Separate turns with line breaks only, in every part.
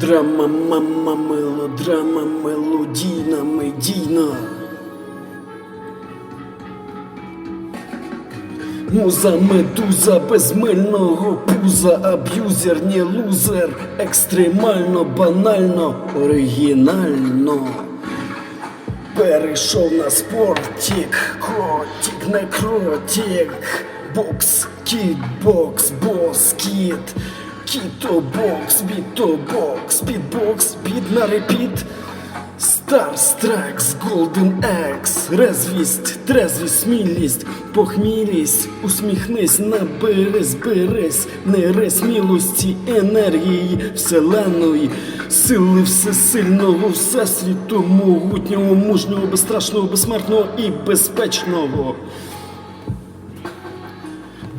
Драма, мама, мелодрама, мелодійна, медійна. Муза, медуза, безмильного пуза, аб'юзер, не лузер, екстремально, банально, оригінально. Перейшов на спортік, котік, некротік, бокс, кітбокс, бос, кіт, кітобокс, бітобокс, бітбокс, біт на репіт. Старстрекс, Голден Екс, резвість, трезвість, смілість, похмілість, усміхнись, наберись, берись, нере смілості, енергії вселеної, сили всесильного всесвіту, могутнього, мужнього, безстрашного, безсмертного і безпечного.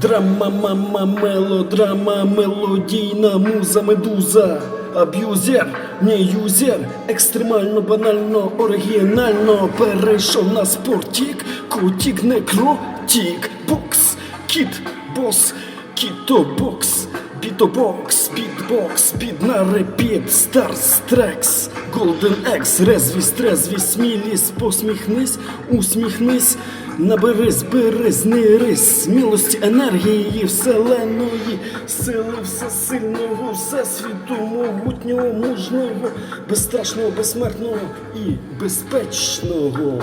Драма, мама, мелодрама, мелодійна муза, медуза, аб'юзер, не юзер, екстремально, банально, оригінально. Перейшов на спортік, котік, некротік, бокс, кіт, бос, кітобокс, бітобокс, бітбокс, бід на репіт, старстрекс, голден екс, резвість, трезвість, смілість, посміхнись, усміхнись, наберись, берись, нерись, смілості, енергії вселеної, сили всесильного, всесвіту, могутнього, мужного, безстрашного, безсмертного і безпечного.